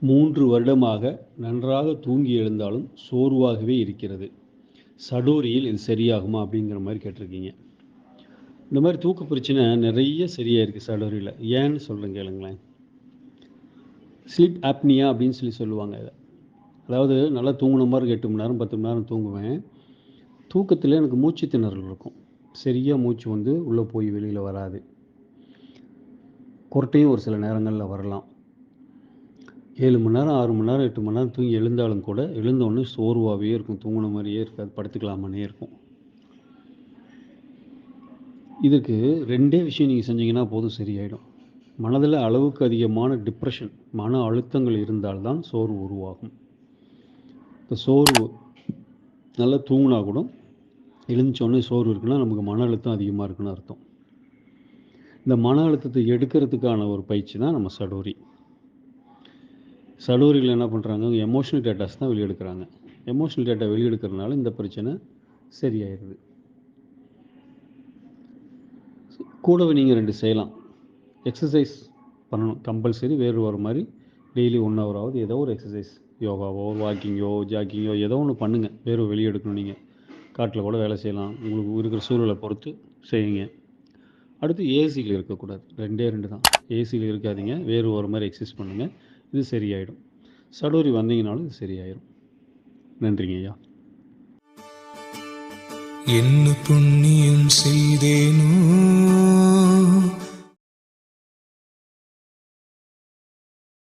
மூன்று வருடமாக நன்றாக தூங்கி எழுந்தாலும் சோர்வாகவே இருக்கிறது. சடோரியில் இது சரியாகுமா அப்படிங்கிற மாதிரி கேட்டிருக்கீங்க. இந்த மாதிரி தூக்க பிரச்சனை நிறைய சரியாக இருக்குது சடோரியில். ஏன்னு சொல்கிறேன் கேளுங்களேன். ஸ்லீப் ஆப்னியா அப்படின்னு சொல்லி சொல்லுவாங்க இதை. அதாவது நல்லா தூங்கின மாதிரி எட்டு மணி நேரம் பத்து மணி நேரம் தூங்குவேன். தூக்கத்தில் எனக்கு மூச்சு திணறல் இருக்கும். சரியாக மூச்சு வந்து உள்ளே போய் வெளியில் வராது. குரட்டையும் ஒரு சில நேரங்களில் வரலாம். ஏழு மணி நேரம் ஆறு மணி நேரம் எட்டு மணி நேரம் தூங்கி எழுந்தாலும் கூட எழுந்தோடனே சோர்வாகவே இருக்கும். தூங்கின மாதிரியே இருக்காது. படுத்துக்கலாமானே இருக்கும். இதுக்கு ரெண்டே விஷயம் நீங்கள் செஞ்சீங்கன்னா போதும் சரியாயிடும். மனதில் அளவுக்கு அதிகமான டிப்ரெஷன் மன அழுத்தங்கள் இருந்தால்தான் சோர்வு உருவாகும். இந்த சோர்வு நல்லா தூங்கினா கூட எழுந்தோடனே சோர்வு இருக்குன்னா நமக்கு மன அழுத்தம் அதிகமாக இருக்குன்னு அர்த்தம். இந்த மன அழுத்தத்தை எடுக்கிறதுக்கான ஒரு பயிற்சி தான் நம்ம சடோரி. சடோரியில் என்ன பண்ணுறாங்க எமோஷனல் டேட்டாஸ் தான் வெளியெடுக்கிறாங்க. எமோஷனல் டேட்டா வெளியெடுக்கிறதுனால இந்த பிரச்சனை சரியாயிடுது. கூடவே நீங்கள் ரெண்டு செய்யலாம். எக்ஸசைஸ் பண்ணணும். கம்பல்சரி வேறு வர மாதிரி டெய்லி ஒன் ஹவராவது ஏதோ ஒரு எக்ஸசைஸ் யோகாவோ வாக்கிங்கோ ஜாக்கிங்கோ ஏதோ ஒன்று பண்ணுங்கள் வேறு வெளியே எடுக்கணும் நீங்கள் காட்டில் கூட வேலை செய்யலாம். உங்களுக்கு இருக்கிற சூழலை பொறுத்து செய்யுங்க. அடுத்து ஏசியில் இருக்கக்கூடாது. ரெண்டே ரெண்டு தான். ஏசியில் இருக்காதீங்க. வேறு ஒரு மாதிரி எக்ஸசைஸ் பண்ணுங்கள் இது சரியாயிடும். சடோரி வந்தீங்கனாலும் இது சரியாயிடும் நன்றிங்க ஐயா. என்ன புண்ணியம் செய்தேனோ